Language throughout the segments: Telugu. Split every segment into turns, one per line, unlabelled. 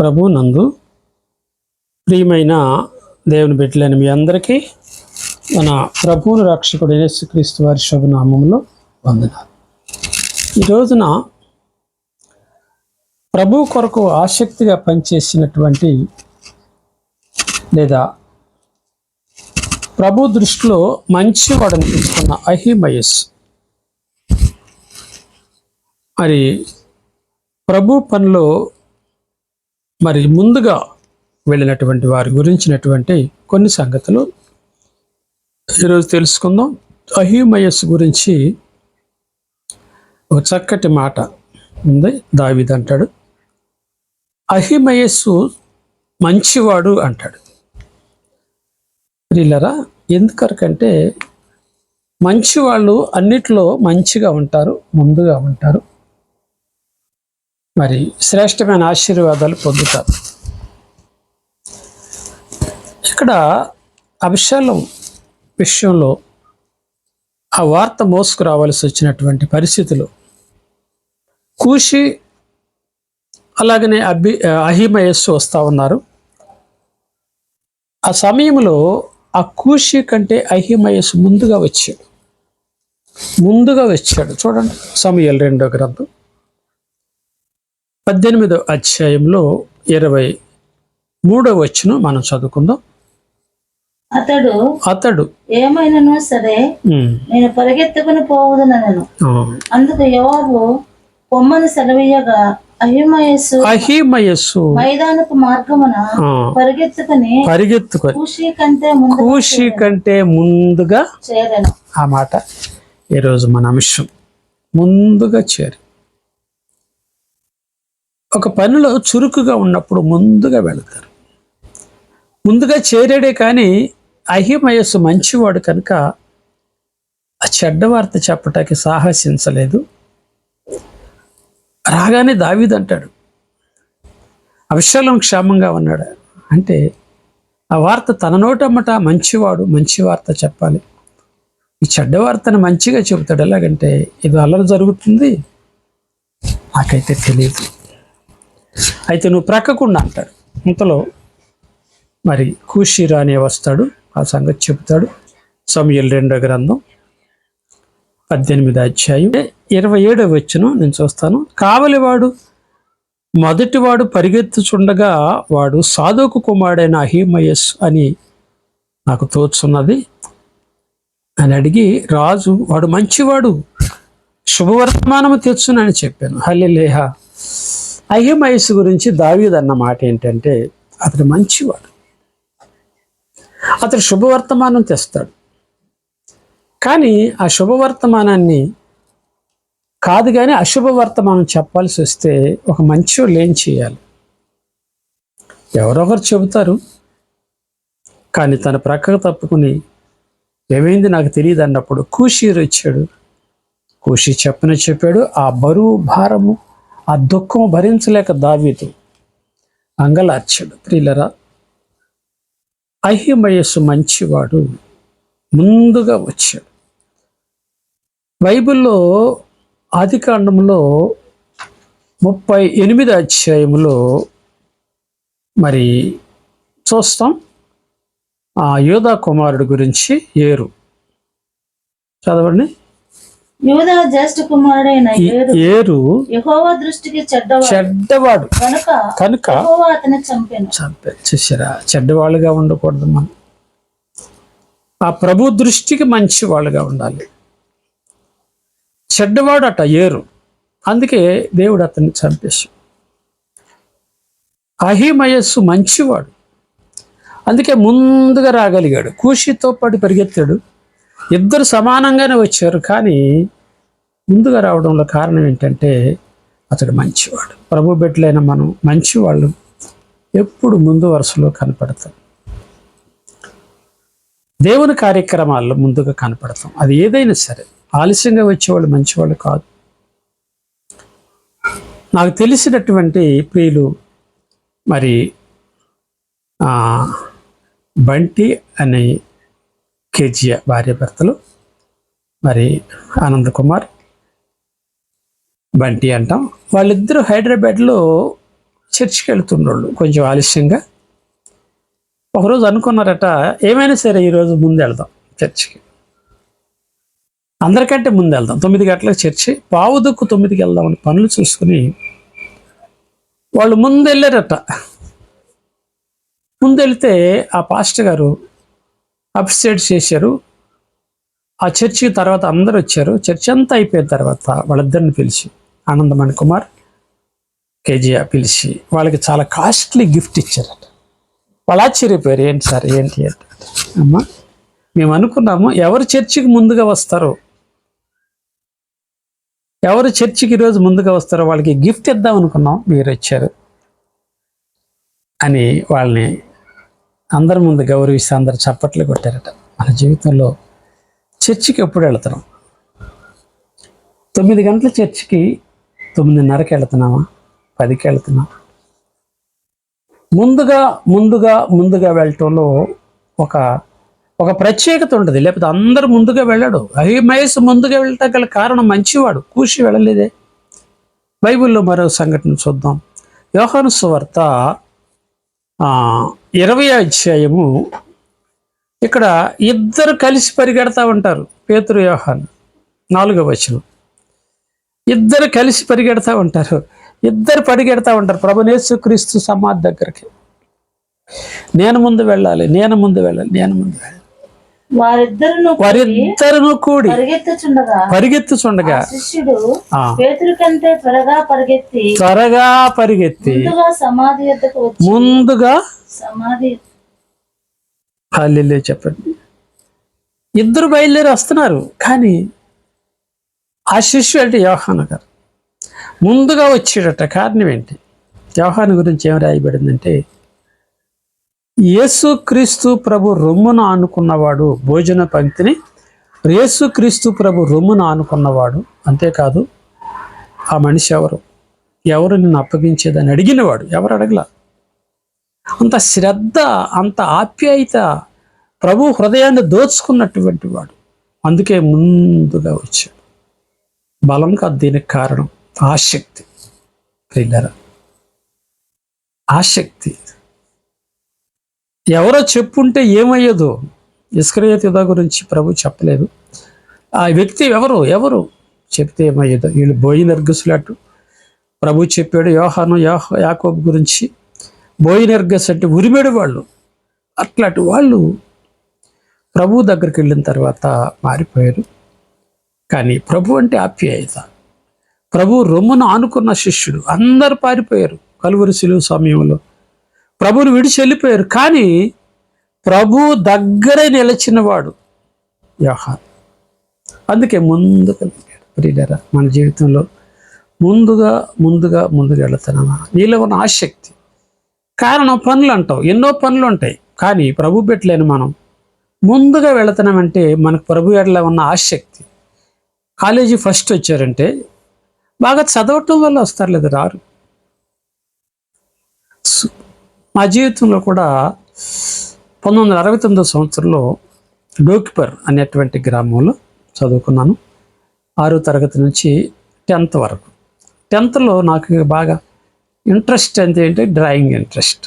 ప్రభు నందు ప్రియమైన దేవుని బిడ్డలైన మీ అందరికీ మన ప్రభువును రక్షకుడు యేసుక్రీస్తు వారి శుభనామంలో వందనాలు. ఈ రోజున ప్రభు కొరకు ఆసక్తిగా పనిచేసినటువంటి లేదా ప్రభు దృష్టిలో మంచివాడని తీసుకున్న అహిమయస్. మరి ప్రభు పనిలో మరి ముందుగా వెళ్ళినటువంటి వారి గురించినటువంటి కొన్ని సంగతులు ఈరోజు తెలుసుకుందాం. అహిమయస్సు గురించి ఒక చక్కటి మాట ఉంది. దావిద్ అంటాడు. అహిమయస్సు మంచివాడు అంటాడు. ప్రియులరా ఎందుకరకంటే మంచివాళ్ళు అన్నిట్లో మంచిగా ఉంటారు ముందుగా ఉంటారు. మరి శ్రేష్టమైన ఆశీర్వాదాలు పొందుతారు. ఇక్కడ అభిషాలం విషయంలో ఆ వార్త మోసుకురావాల్సి వచ్చినటువంటి పరిస్థితులు. కూషి అలాగనే అభి అహిమయస్సు వస్తూ ఉన్నారు. ఆ సమయంలో ఆ కూషి కంటే అహిమయస్సు ముందుగా వచ్చాడు. ముందుగా వచ్చాడు. చూడండి సమయాలు రెండో గ్రంథం. పద్దెనిమిదో అధ్యాయంలో ఇరవై మూడో వచ్చును మనం చదువుకుందాం.
అతడు
అతడు
ఏమైనాను సరే నేను పరిగెత్తుకుని పోవదునను అందుకు యోవాబు పొమ్మని సెలవీయగా అహిమయస్సు
అహిమయస్సు
మైదానపు మార్గమున పరిగెత్తుకుని
పరిగెత్తుకొని
ఖుషి కంటే
కూషి కంటే ముందుగా
చేరను.
ఆ మాట ఈరోజు మన అంశం. ముందుగా చేరి. ఒక పనిలో చురుకుగా ఉన్నప్పుడు ముందుగా వెళతారు. ముందుగా చేరాడే కానీ అహిమయస్సు మంచివాడు కనుక ఆ చెడ్డ వార్త చెప్పటానికి సాహసించలేదు. రాగానే దావీద్ అంటాడు అవిశాలం క్షేమంగా ఉన్నాడు? అంటే ఆ వార్త తన నోటమ్మట మంచివాడు మంచి వార్త చెప్పాలి. ఈ చెడ్డ వార్తను మంచిగా చెబుతాడు. ఎలాగంటే ఇది అల్లరి జరుగుతుంది నాకైతే తెలియదు. అయితే నువ్వు ప్రక్కకుండా అంటాడు. ఇంతలో మరి కూషిరా అనే వస్తాడు ఆ సంగతి చెబుతాడు. సమయల్ రెండో గ్రంథం పద్దెనిమిది అధ్యాయం ఇరవై ఏడో వచ్చును నేను చూస్తాను. కావలివాడు మొదటివాడు పరిగెత్తుచుండగా వాడు సాధుకు కుమారుడైన అహిమయస్ అని నాకు తోచున్నది అని అడిగి రాజు వాడు మంచివాడు శుభవర్తమానము తెచ్చునని చెప్పాను. హల్లెలేహ అహిమయస్సు గురించి దావీద్ అన్న మాట ఏంటంటే అతడు మంచివాడు. అతడు శుభవర్తమానం తెస్తాడు. కానీ ఆ శుభవర్తమానాన్ని కాదు కానీ అశుభ వర్తమానం చెప్పాల్సి వస్తే ఒక మంచోళ్ళు ఏం చేయాలి? ఎవరొకరు చెబుతారు. కానీ తన ప్రక్కకు తప్పుకుని ఏమైంది నాకు తెలియదు అన్నప్పుడు కూషీరు వచ్చాడు. కూషి చెప్పని చెప్పాడు ఆ బరువు భారము ఆ దుఃఖం భరించలేక దావీదు అంగలార్చాడు. ప్రియులరా అహిమయస్సు మంచివాడు ముందుగా వచ్చాడు. బైబిల్లో ఆదికాండంలో ముప్పై ఎనిమిది అధ్యాయంలో మరి చూస్తాం. ఆ యోధా కుమారుడు గురించి ఏరు. చదవండి.
యూదా జ్యేష్ఠ కుమారుడైన ఏరు యెహోవా దృష్టికి చెడ్డవాడు.
చెడ్డవాడు.
కనుక
కనుక
అతని చంపాను.
చంపే చూసారా చెడ్డవాళ్ళుగా ఉండకూడదు మనం. ఆ ప్రభు దృష్టికి మంచి వాళ్ళుగా ఉండాలి. చెడ్డవాడు అట ఏరు. అందుకే దేవుడు అతన్ని చంపేసి అహిమయస్సు మంచివాడు. అందుకే ముందుగా రాగలిగాడు. కూషితో పాటు పరిగెత్తాడు. ఇద్దరు సమానంగానే వచ్చారు. కానీ ముందుగా రావడంలో కారణం ఏంటంటే అతడు మంచివాడు. ప్రభు బిడ్డలైన మనం మంచివాళ్ళు ఎప్పుడు ముందు వరుసలో కనపడతాం. దేవుని కార్యక్రమాల్లో ముందుగా కనపడతాం. అది ఏదైనా సరే. ఆలస్యంగా వచ్చేవాళ్ళు మంచివాళ్ళు కాదు. నాకు తెలిసినటువంటి ప్రియులు మరి బంటి అనే కేజీఆర్ భార్య భర్తలు మరి ఆనంద్ కుమార్ బంటి అంటాం. వాళ్ళిద్దరూ హైదరాబాద్లో చర్చికి వెళ్తుండోళ్ళు కొంచెం ఆలస్యంగా. ఒకరోజు అనుకున్నారట ఏమైనా సరే ఈరోజు ముందు వెళ్దాం చర్చికి. అందరికంటే ముందు వెళ్దాం తొమ్మిది గంటలకు చర్చి. పావు దుక్కు తొమ్మిదికి వెళ్దామని పనులు చూసుకుని వాళ్ళు ముందు వెళ్ళారట ముందు వెళ్తే ఆ పాస్టర్ గారు అప్సైడ్ చేశారు. ఆ చర్చికి తర్వాత అందరూ వచ్చారు చర్చ్ అంతా అయిపోయిన తర్వాత వాళ్ళిద్దరిని పిలిచి ఆనందమణి కుమార్ కేజీఆర్ పిలిచి వాళ్ళకి చాలా కాస్ట్లీ గిఫ్ట్ ఇచ్చారట. వాళ్ళు ఆశ్చర్యపోయారు ఏంటి సార్? ఏంటి అంటే అమ్మా మేము అనుకున్నాము ఎవరు చర్చికి ముందుగా వస్తారో ఎవరు చర్చికి ఈరోజు ముందుగా వస్తారో వాళ్ళకి గిఫ్ట్ ఇద్దాం అనుకున్నాం మీరు వచ్చారు అని వాళ్ళని అందరి ముందు గౌరవిస్తే అందరు చప్పట్లు కొట్టారట. మన జీవితంలో చర్చికి ఎప్పుడు వెళ్తున్నాం? తొమ్మిది గంటల చర్చికి తొమ్మిదిన్నరకి వెళ్తున్నామా పదికి వెళ్తున్నాం ముందుగా ముందుగా ముందుగా వెళ్ళటంలో ఒక ఒక ప్రత్యేకత ఉంటుంది. లేకపోతే అందరూ ముందుగా వెళ్ళడు. అహిమయస్ ముందుగా వెళ్ళటం గల కారణం మంచివాడు. కూసి వెళ్ళలేదే. బైబిల్లో మరో సంఘటన చూద్దాం. యోహాను సువార్త ఇరవై అధ్యాయము. ఇక్కడ ఇద్దరు కలిసి పరిగెడతా ఉంటారు. పేతురు యోహాన్. నాలుగవ వచనం. ఇద్దరు కలిసి పరిగెడతా ఉంటారు. ఇద్దరు పరిగెడతా ఉంటారు. ప్రభునేసు క్రీస్తు సమాధి దగ్గరికి. నేను ముందు వెళ్ళాలి. నేను ముందు వెళ్ళాలి. నేను ముందు వెళ్ళాలి.
వారిద్దరును
కూడి
పరిగెత్తుచుండగా కంటే త్వరగా పరిగెత్తి
త్వరగా పరిగెత్తి
ముందుగా సమాధి
ముందుగా
సమాధి
చెప్పండి. ఇద్దరు బయలుదేరి వస్తున్నారు. కానీ ఆ శిష్యుడు అంటే యోహాను గారు. ముందుగా వచ్చేటట్ట కారణం ఏంటి? యోహాను గురించి ఏం రాయబడిందంటే యేసు క్రీస్తు ప్రభు రొమ్మును ఆనుకున్నవాడు భోజన పంక్తిని యేసు క్రీస్తు ప్రభు రొమ్మును ఆనుకున్నవాడు అంతేకాదు ఆ మనిషి ఎవరు? ఎవరు నిన్ను అప్పగించేదని అడిగినవాడు ఎవరు అడగల? అంత శ్రద్ధ అంత ఆప్యాయత ప్రభు హృదయాన్ని దోచుకున్నటువంటి వాడు. అందుకే ముందుగా వచ్చాడు. బలం కాదు దీనికి కారణం ఆసక్తి ప్రియులరా ఆసక్తి ఎవరో చెప్పుంటే ఏమయ్యేదో. ఇస్క్రియత్ గురించి ప్రభు చెప్పలేదు. ఆ వ్యక్తి ఎవరు? ఎవరు? చెప్తే ఏమయ్యేదో. వీళ్ళు బోయి నిర్గసులట్టు ప్రభు చెప్పాడు యోహాను యోహ యాకోబ్ గురించి. బోయి నిర్గస్ అంటే ఉరిమేడు వాళ్ళు. అట్లాంటి వాళ్ళు ప్రభు దగ్గరికి వెళ్ళిన తర్వాత మారిపోయారు. కానీ ప్రభు అంటే ఆప్యాయత. ప్రభు రొమ్మును ఆనుకున్న శిష్యుడు. అందరు పారిపోయారు. కలువరి శిలువ సమయంలో. ప్రభుని విడిచి వెళ్ళిపోయారు. కానీ ప్రభు దగ్గరే నిలిచినవాడు వ్యవహారం అందుకే ముందుకు వెళ్ళాడు ప్రియులరా మన జీవితంలో ముందుగా ముందుగా ముందుకు వెళుతున్నామా? నీలో ఉన్న ఆసక్తి. కారణం పనులు అంటావు. ఎన్నో పనులు ఉంటాయి. కానీ ప్రభు పెట్టలేని మనం ముందుగా వెళుతున్నామంటే మనకు ప్రభు ఎడలో ఉన్న ఆసక్తి. కాలేజీ ఫస్ట్ వచ్చారంటే బాగా చదవటం వల్ల వస్తారు లేదా రారు? మా జీవితంలో కూడా పంతొమ్మిది వందల అరవై తొమ్మిదో సంవత్సరంలో డోకిపర్ అనేటువంటి గ్రామంలో చదువుకున్నాను. ఆరో తరగతి నుంచి టెన్త్ వరకు. టెన్త్లో నాకు బాగా ఇంట్రెస్ట్ అంటే ఏంటి? Drawing interest.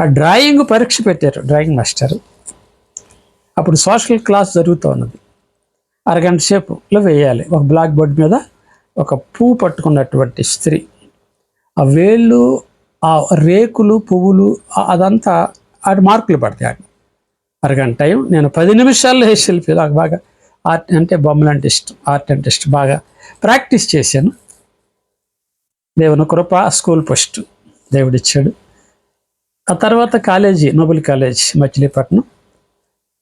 ఆ డ్రాయింగ్ పరీక్ష పెట్టారు డ్రాయింగ్ మాస్టర్. అప్పుడు సోషల్ క్లాస్ జరుగుతూ ఉన్నది. అరగంట సేపులో వేయాలి. ఒక బ్లాక్ బోర్డ్ మీద ఒక పువ్వు పట్టుకున్నటువంటి స్త్రీ. ఆ వేళ్ళు ఆ రేకులు పువ్వులు అదంతా ఆటి మార్కులు పడతాయి అటు అరగంట టైం. నేను పది నిమిషాల్లో వేసి వెళ్ళిపోయి నాకు బాగా ఆర్ట్ అంటే బొమ్మలు అంటే ఇష్టం. ఆర్ట్ అంటే ఇష్టం. బాగా ప్రాక్టీస్ చేశాను. దేవుని కృప స్కూల్ పోస్ట్ దేవుడిచ్చాడు. ఆ తర్వాత కాలేజీ నోబెల్ కాలేజ్ మచిలీపట్నం.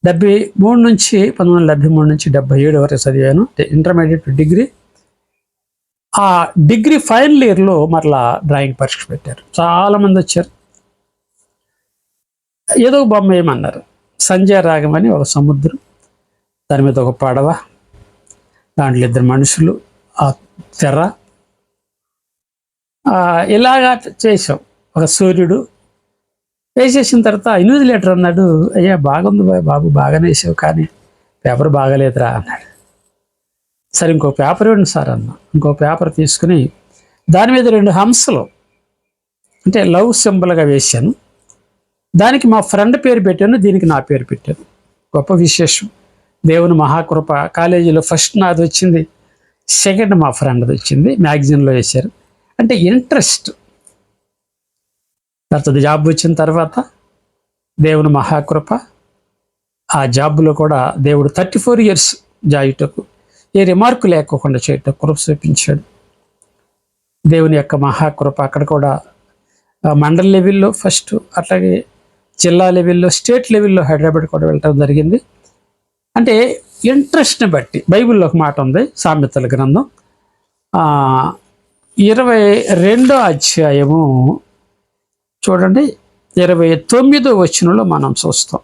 డెబ్బై మూడు నుంచి పంతొమ్మిది వందల డెబ్బై మూడు నుంచి డెబ్బై ఏడు వరకు చదివాను. ఇంటర్మీడియట్ డిగ్రీ ఆ డిగ్రీ ఫైనల్ ఇయర్లో మరలా డ్రాయింగ్ పరీక్ష పెట్టారు. చాలామంది వచ్చారు. ఏదో ఒక బొమ్మ ఏమన్నారు సంజయ్ రాగం అని ఒక సముద్రం. దాని మీద ఒక పడవ. దాంట్లో ఇద్దరు మనుషులు. ఆ తెర్ర ఇలాగా చేసాం ఒక సూర్యుడు వేసేసిన తర్వాత ఇన్విజిలేటర్ అన్నాడు అయ్యా బాగుంది బాబు బాగానే వేసావు కానీ పేపర్ బాగాలేదురా అన్నాడు. సరే ఇంకో పేపర్ ఇవ్వండి సార్ అన్న. ఇంకో పేపర్ తీసుకుని దాని మీద రెండు హంసలు అంటే లవ్ సింబల్గా వేశాను. దానికి మా ఫ్రెండ్ పేరు పెట్టాను దీనికి నా పేరు పెట్టాను. గొప్ప విశేషం. దేవుని మహాకృప. కాలేజీలో ఫస్ట్ నాది వచ్చింది సెకండ్ మా ఫ్రెండ్ది వచ్చింది మ్యాగజైన్లో వేశారు. అంటే ఇంట్రెస్ట్ తర్వాత జాబ్ వచ్చిన తర్వాత దేవుని మహాకృప ఆ జాబ్లో కూడా దేవుడు థర్టీ ఫోర్ ఇయర్స్ జాయుటకు ఏ రిమార్కు లేకోకుండా చేయటం కృప చూపించాడు. దేవుని యొక్క మహాకృప అక్కడ కూడా మండల మండల్ లెవెల్లో ఫస్ట్ అట్లాగే జిల్లా లెవెల్లో స్టేట్ లెవెల్లో హైదరాబాద్ కూడా వెళ్ళటం జరిగింది. అంటే ఇంట్రెస్ట్ని బట్టి బైబిల్లో ఒక మాట ఉంది సామెతల గ్రంథం. ఇరవై రెండో అధ్యాయము చూడండి ఇరవై తొమ్మిదో వచనంలో మనం చూస్తాం.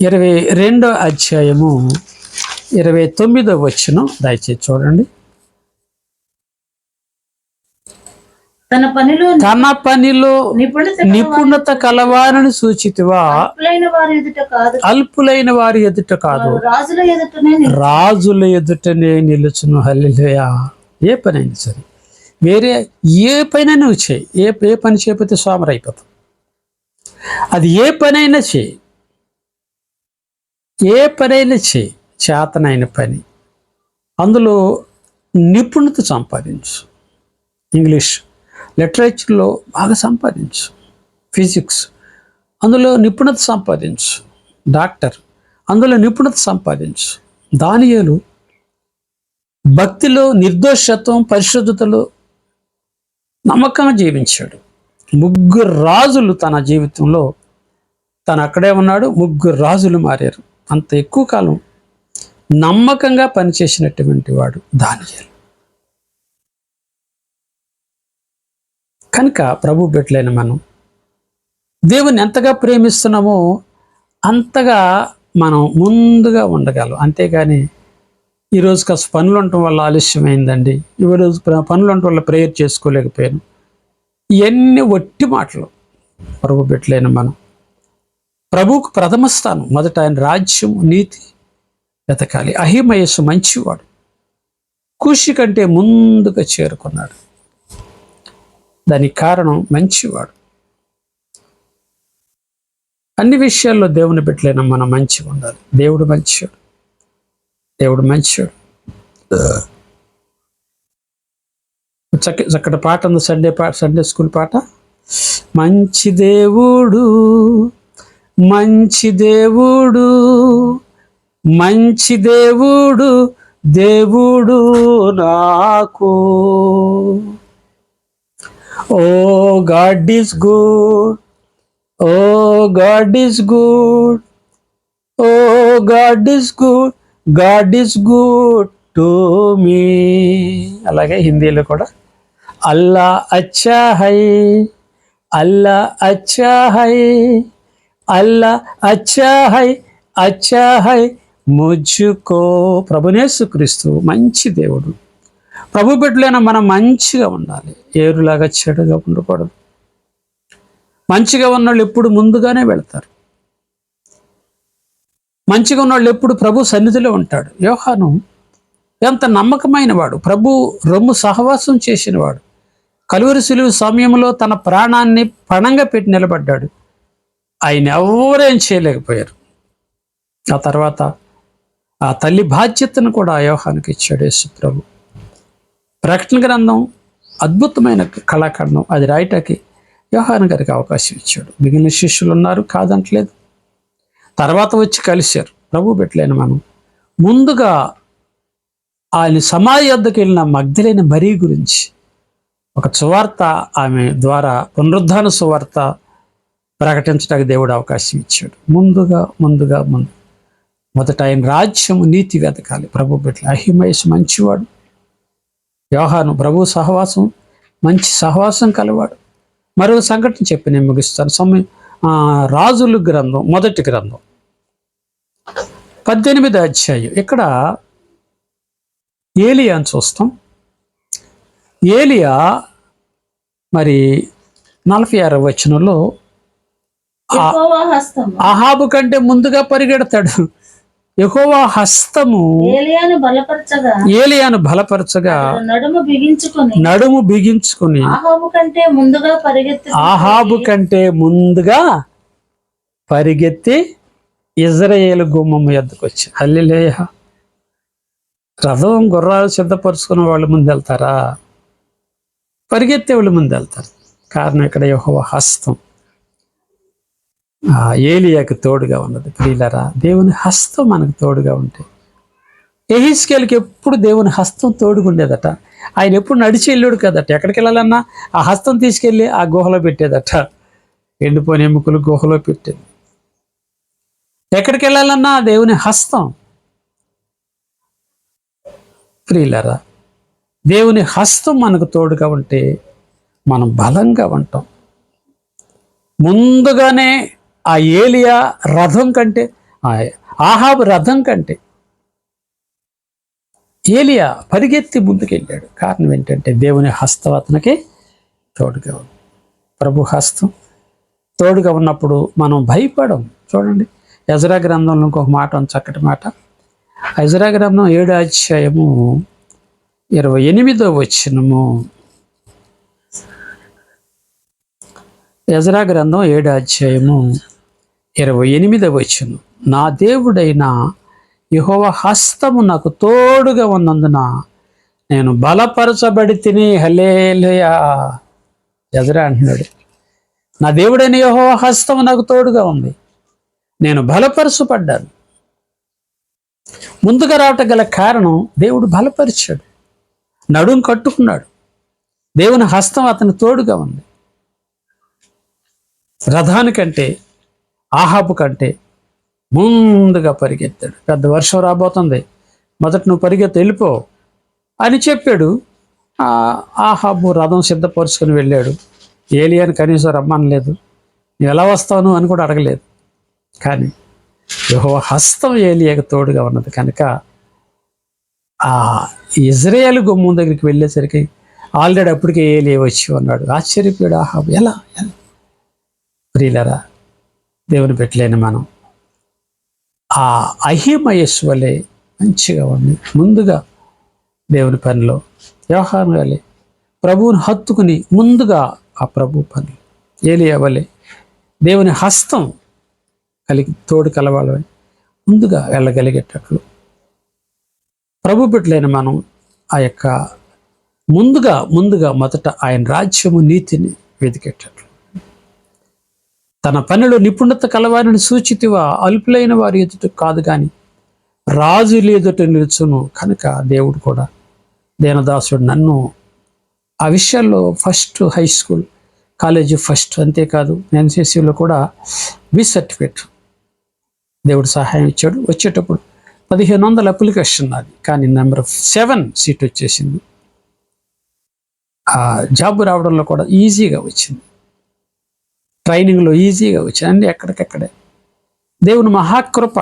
ఇరవై రెండో అధ్యాయము ఇరవై తొమ్మిదో వచనం దయచేసి చూడండి.
తన పనిలో
తన పనిలో
నిపుణత
కలవారని సూచితివా?
అల్పులైన వారి ఎదుట కాదు. రాజుల ఎదుటనే నిల్-
రాజుల ఎదుటనే నిలుచును. హల్లెలూయా. ఏ పనైనా సరే? వేరే ఏ పైన నువ్వు చేయి. ఏ ఏ పని చేయకపోతే సోమరు అయిపోతావు. అది ఏ పనైనా చేయి. ఏ పనైనా చేయి. చేతనైన పని. అందులో నిపుణత సంపాదించు. ఇంగ్లీష్ లిటరేచర్లో బాగా సంపాదించు. ఫిజిక్స్ అందులో నిపుణత సంపాదించు. డాక్టర్ అందులో నిపుణత సంపాదించు. దానియలు భక్తిలో నిర్దోషత్వం పరిశుద్ధతలో నమ్మకంగా జీవించాడు. ముగ్గురు రాజులు తన జీవితంలో తను అక్కడే ఉన్నాడు ముగ్గురు రాజులు మారారు. అంత ఎక్కువ కాలం నమ్మకంగా పనిచేసినటువంటి వాడు దానియాలు. కనుక ప్రభు బిడ్డలైన మనం దేవుని ఎంతగా ప్రేమిస్తున్నామో అంతగా మనం ముందుగా ఉండగలం. అంతేగాని ఈరోజు కాస్త పనులు ఉండటం వల్ల ఆలస్యమైందండి. ఈరోజు పనులు ఉండటం వల్ల ప్రేయర్ చేసుకోలేకపోయాను. ఇవన్నీ ఒట్టి మాటలు ప్రభు పెట్టలేను మనం. ప్రభువుకు ప్రథమ స్థానం మొదట ఆయన రాజ్యం నీతి వెతకాలి. అహిమయస్సు మంచివాడు. కృషి కంటే ముందుగా చేరుకున్నాడు. దానికి కారణం మంచివాడు. అన్ని విషయాల్లో దేవుని బిడ్డలైన మనం మంచిగా ఉండాలి దేవుడు మంచివాడు. దేవుడు మంచివాడు చక్క చక్కటి పాట ఉంది సండే పాట సండే స్కూల్ పాట. మంచి దేవుడు మంచి దేవుడు మంచి దేవుడు దేవుడు నాకు. O God is good O God is good O God is good. God is good to me. అలాగే హిందీలో కూడా. అల్లా అచ్చా హై అల్లా అచ్చా హై అల్లా అచ్చా హై అచ్చా హై ముజ్జుకో ప్రభునేసు క్రీస్తు మంచి దేవుడు. ప్రభు బిడ్డలైన మనం మంచిగా ఉండాలి. ఏరులాగా చెడుగా ఉండకూడదు. మంచిగా ఉన్న వాళ్ళు ఎప్పుడు ముందుగానే వెళ్తారు. మంచిగా ఉన్నవాళ్ళు ఎప్పుడు ప్రభు సన్నిధిలో ఉంటాడు. యోహాను ఎంత నమ్మకమైన వాడు. ప్రభు రొమ్ము సహవాసం చేసినవాడు కలువరి సులువు సమయంలో తన ప్రాణాన్ని పణంగా పెట్టి నిలబడ్డాడు. ఆయన ఎవరేం చేయలేకపోయారు. ఆ తర్వాత ఆ తల్లి బాధ్యతను కూడా ఆ ఇచ్చాడు యేసు ప్రభు. ప్రకటన గ్రంథం అద్భుతమైన కళాఖండం అది రాయటానికి యోహాన్ గారికి అవకాశం ఇచ్చాడు. మిగిలిన శిష్యులు ఉన్నారు కాదంటలేదు. తర్వాత వచ్చి కలిశారు. ప్రభు పెట్టలేను మనం ముందుగా ఆయన సమాధి వద్దకు వెళ్ళిన మగ్ధులైన మరీ గురించి ఒక సువార్త ఆమె ద్వారా పునరుద్ధాన సువార్త ప్రకటించడానికి దేవుడు అవకాశం ఇచ్చాడు. ముందుగా ముందుగా ముందు. మొదట ఆయన రాజ్యం నీతి వెతకాలి. ప్రభు బిడ్డలు అహిమయస్ మంచివాడు. వ్యవహారం ప్రభు సహవాసం మంచి సహవాసం కలవాడు. మరో సంఘటన చెప్పి నేను ముగిస్తాను. సమయం రాజులు గ్రంథం మొదటి గ్రంథం. పద్దెనిమిది అధ్యాయం. ఇక్కడ ఏలియాని చూస్తాం. ఏలియా మరి నలభై ఆరో వచనంలో అహాబు కంటే ముందుగా పరిగెడతాడు. యెహోవా హస్తము
ఏలియాను బలపరచగా నడుము బిగించుకొని
నడుము బిగించుకుని
ఆహాబు కంటే ముందుగా పరిగెత్తి
ఆహాబు కంటే ముందుగా పరిగెత్తి ఇజ్రాయేల్ గుమ్మం ఎద్దుకు వచ్చి హల్లిలేయ. రథం గుర్రాలు సిద్ధపరుచుకున్న వాళ్ళు ముందు వెళ్తారా పరిగెత్తే వాళ్ళు ముందు వెళ్తారు కారణం ఇక్కడ యహోవ హస్తం. ఆ ఏలియాకి తోడుగా ఉన్నది. ప్రియులరా దేవుని హస్తం మనకు తోడుగా ఉంటే. ఎహిస్కేల్కి ఎప్పుడు దేవుని హస్తం తోడుగుండేదట ఆయన ఎప్పుడు నడిచి వెళ్ళాడు కదట? ఎక్కడికి వెళ్ళాలన్నా ఆ హస్తం తీసుకెళ్ళి ఆ గుహలో పెట్టేదట. ఎండిపోయిన ఎముకలు గుహలో పెట్టేది. ఎక్కడికి వెళ్ళాలన్నా దేవుని హస్తం. ప్రియులరా దేవుని హస్తం మనకు తోడుగా ఉంటే మనం బలంగా ఉంటాం. ముందుగానే ఆ ఏలియా రథం కంటే ఆ రథం కంటే ఏలియా పరిగెత్తి ముందుకెళ్ళాడు. కారణం ఏంటంటే దేవుని హస్తం అతనికి తోడుగా ఉంది. ప్రభు హస్తం తోడుగా ఉన్నప్పుడు మనం భయపడం. చూడండి యజరా గ్రంథంలో ఇంకొక మాట ఉంది, చక్కటి మాట. యజరా గ్రంథం ఏడు అధ్యాయము ఇరవై ఎనిమిదో వచ్చినము యజరా గ్రంథం ఏడు అధ్యాయము ఇరవై ఎనిమిదవ వచ్చును నా దేవుడైన యెహోవ హస్తము నాకు తోడుగా ఉన్నందున నేను బలపరచబడి తిని హలేలుయా ఎదురా అంటున్నాడు. నా దేవుడైన యెహోవ హస్తము నాకు తోడుగా ఉంది. నేను బలపరచబడ్డాను ముందుగా రావటం గల కారణం దేవుడు బలపరిచాడు. నడుం కట్టుకున్నాడు. దేవుని హస్తం అతని తోడుగా ఉంది. రథానికంటే ఆహాపు కంటే ముందుగా పరిగెత్తాడు. పెద్ద వర్షం రాబోతుంది. మొదట నువ్వు పరిగెత్తి వెళ్ళిపో అని చెప్పాడు. ఆ ఆహాబు రథం సిద్ధపరుచుకొని వెళ్ళాడు. ఏలియాని కనీసం రమ్మనలేదు. నేను ఎలా వస్తాను? అని కూడా అడగలేదు. కానీ యెహోవా హస్తం ఏలియాకు తోడుగా ఉన్నది. కనుక ఆ ఇజ్రాయేల్ గుమ్మం దగ్గరికి వెళ్ళేసరికి ఆల్రెడీ అప్పటికే ఏలియా వచ్చి ఉన్నాడు. ఆశ్చర్యపోయాడు. ఆహా ఎలా? ఎలా? ప్రియులరా దేవుని పెట్టలేని మనం ఆ అహిమయస్సు వలె మంచిగా ఉంది ముందుగా దేవుని పనిలో వ్యవహారం వలె ప్రభువుని హత్తుకుని ముందుగా ఆ ప్రభు పని. ఏలియా వలె దేవుని హస్తం కలిగి తోడు కలవాలని ముందుగా వెళ్ళగలిగేటట్లు. ప్రభు బిడ్డలైన మనం ఆ యొక్క ముందుగా ముందుగా మొదట ఆయన రాజ్యము నీతిని వెతికేటట్లు. తన పనిలో నిపుణత కలవారిని సూచితివా? అల్పులైన వారి ఎదుట కాదు కానీ రాజు లేదుట నిలుచును. కనుక దేవుడు కూడా దేనదాసుడు నన్ను ఆ విషయాల్లో first high school college first అంతేకాదు ఎన్సీసీలో కూడా బి సర్టిఫికేట్ దేవుడు సహాయం ఇచ్చాడు. వచ్చేటప్పుడు పదిహేను వందల అప్లికేషన్ నాది. కానీ నెంబర్ సెవెన్ సీట్ వచ్చేసింది. ఆ జాబ్ రావడంలో కూడా ఈజీగా వచ్చింది. ట్రైనింగ్లో ఈజీగా వచ్చింది. అన్ని ఎక్కడికెక్కడే. దేవుని మహాకృప.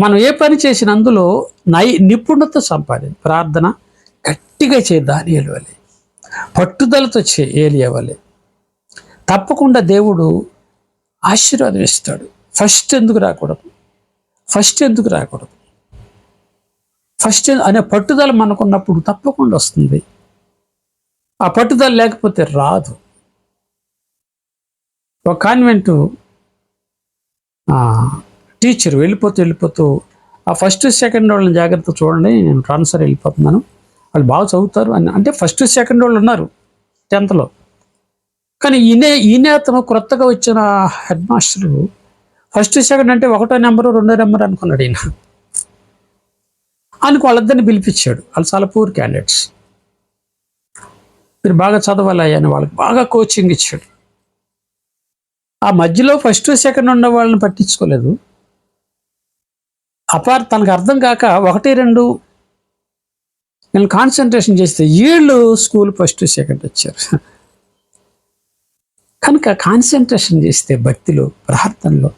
మనం ఏ పని చేసిన అందులో నై నిపుణత సంపాదించి. ప్రార్థన గట్టిగా చేయి దాని వలె. పట్టుదలతో చే ఏలియా తప్పకుండా దేవుడు ఆశీర్వాదం ఇస్తాడు ఫస్ట్ ఎందుకు రాకూడదు? ఫస్ట్ ఎందుకు రాకూడదు? ఫస్ట్ అనే పట్టుదల మనకున్నప్పుడు తప్పకుండా వస్తుంది. ఆ పట్టుదల లేకపోతే రాదు. ఒక కాన్వెంటు టీచర్ వెళ్ళిపోతూ వెళ్ళిపోతూ ఆ ఫస్ట్ సెకండ్ వాళ్ళని జాగ్రత్త చూడండి నేను ట్రాన్స్ఫర్ వెళ్ళిపోతున్నాను. వాళ్ళు బాగా చదువుతారు అని అంటే ఫస్ట్ సెకండ్ వాళ్ళు ఉన్నారు టెన్త్లో. కానీ ఈయనే ఈయనే అతను క్రొత్తగా వచ్చిన హెడ్ మాస్టర్. ఫస్ట్ సెకండ్ అంటే ఒకటో నెంబరు రెండో నెంబర్ అనుకున్నాడు ఈయన. ఆయనకు వాళ్ళిద్దరిని పిలిపించాడు. వాళ్ళు చాలా పూర్ క్యాండిడేట్స్ మీరు బాగా చదవాలి అని వాళ్ళకి బాగా కోచింగ్ ఇచ్చాడు. ఆ మధ్యలో ఫస్ట్ సెకండ్ ఉన్న వాళ్ళని పట్టించుకోలేదు. అపార్ తనకు అర్థం కాక ఒకటి రెండు నేను కాన్సన్ట్రేషన్ చేస్తే వీళ్ళు స్కూల్ ఫస్ట్ సెకండ్ వచ్చారు. కనుక కాన్సన్ట్రేషన్ చేస్తే భక్తిలో ప్రార్థనలో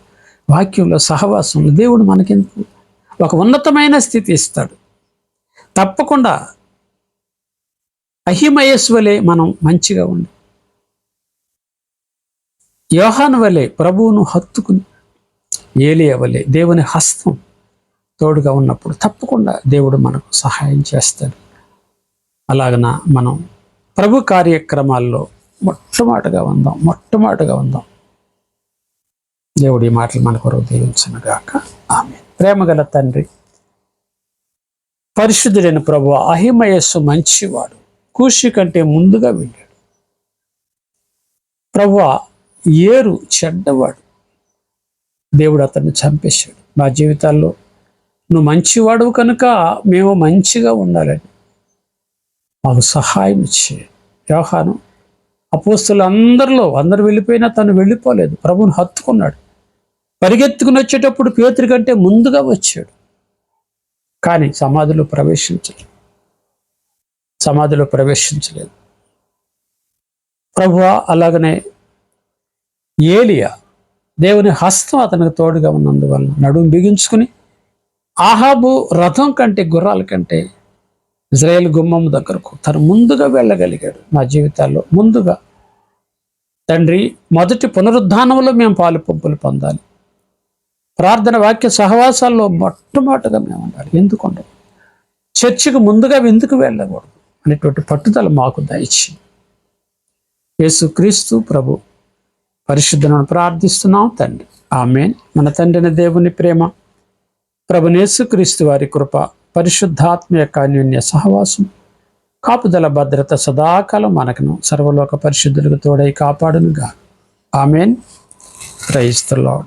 వాక్యంలో సహవాసంలో దేవుడు మనకెందుకు? ఒక ఉన్నతమైన స్థితి ఇస్తాడు. తప్పకుండా అహిమయస్ వలె మనం మంచిగా ఉండి యోహాను వలె ప్రభువును హత్తుకుని ఏలియ వలె దేవుని హస్తం తోడుగా ఉన్నప్పుడు తప్పకుండా దేవుడు మనకు సహాయం చేస్తాడు. అలాగన మనం ప్రభు కార్యక్రమాల్లో మొట్టమొదటిగా ఉందాం మొట్టమొదటిగా ఉందాం. దేవుడి మాటలు మన కొరకు దీవించనుగాక. ఆమె ప్రేమగల తండ్రి పరిశుద్ధుడైన ప్రభు అహిమయస్సు మంచివాడు కూషి కంటే ముందుగా వెళ్ళాడు. ప్రభు ఏరు చెడ్డవాడు. దేవుడు అతన్ని చంపేశాడు. మా జీవితాల్లో నువ్వు మంచివాడు కనుక మేము మంచిగా ఉండాలని మాకు సహాయం ఇచ్చే వ్యవహారం అపోస్తులు అందరిలో అందరు వెళ్ళిపోయినా తను వెళ్ళిపోలేదు. ప్రభుని హత్తుకున్నాడు. పరిగెత్తుకుని వచ్చేటప్పుడు పేతురి కంటే ముందుగా వచ్చాడు. కానీ సమాధిలో ప్రవేశించలేదు. సమాధిలో ప్రవేశించలేదు. ప్రభువ అలాగనే ఏలియా దేవుని హస్తం అతనికి తోడుగా ఉన్నందువలన నడుము బిగించుకుని ఆహాబు రథం కంటే గుర్రాల కంటే ఇజ్రాయేల్ గుమ్మం దగ్గరకు తను ముందుగా వెళ్ళగలిగాడు మా జీవితాల్లో ముందుగా. తండ్రి మొదటి పునరుద్ధానంలో మేము పాలు పంపులు పొందాలి. ప్రార్థన వాక్య సహవాసాల్లో మొట్టమొదటిగా మేము ఉండాలి. ఎందుకు ఉండదు? చర్చికి ముందుగా ఎందుకు వెళ్ళకూడదు అనేటువంటి పట్టుదల మాకు దయచి యేసుక్రీస్తు ప్రభు పరిశుద్ధులను ప్రార్థిస్తున్నాం తండ్రి. ఆమె మన తండ్రిని దేవుని ప్రేమ ప్రభునేసుక్రీస్తు వారి కృప పరిశుద్ధాత్మ యొక్క అన్యోన్య సహవాసం. కాపుదల భద్రత సదాకాలం మనకును సర్వలోక పరిశుద్ధులకు తోడై కాపాడునుగా ఆమెన్. క్రైస్తలాడ్